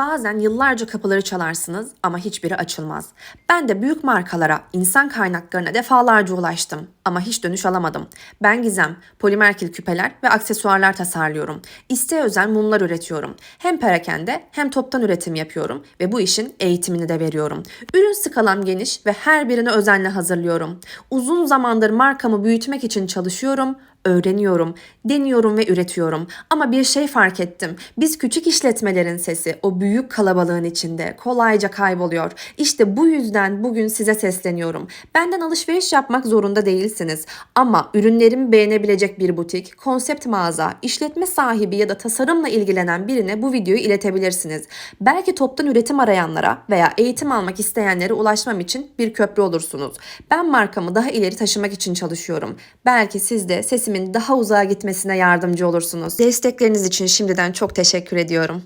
Bazen yıllarca kapıları çalarsınız ama hiçbiri açılmaz. Ben de büyük markalara, insan kaynaklarına defalarca ulaştım ama hiç dönüş alamadım. Ben Gizem, polimerkil küpeler ve aksesuarlar tasarlıyorum. İsteğe özel mumlar üretiyorum. Hem perakende hem toptan üretim yapıyorum ve bu işin eğitimini de veriyorum. Ürün skalam geniş ve her birini özenle hazırlıyorum. Uzun zamandır markamı büyütmek için çalışıyorum, öğreniyorum, deniyorum ve üretiyorum. Ama bir şey fark ettim. Biz küçük işletmelerin sesi o büyük kalabalığın içinde kolayca kayboluyor. İşte bu yüzden bugün size sesleniyorum. Benden alışveriş yapmak zorunda değilsiniz. Ama ürünlerimi beğenebilecek bir butik, konsept mağaza, işletme sahibi ya da tasarımla ilgilenen birine bu videoyu iletebilirsiniz. Belki toptan üretim arayanlara veya eğitim almak isteyenlere ulaşmam için bir köprü olursunuz. Ben markamı daha ileri taşımak için çalışıyorum. Belki siz de sesimin daha uzağa gitmesine yardımcı olursunuz. Destekleriniz için şimdiden çok teşekkür ediyorum.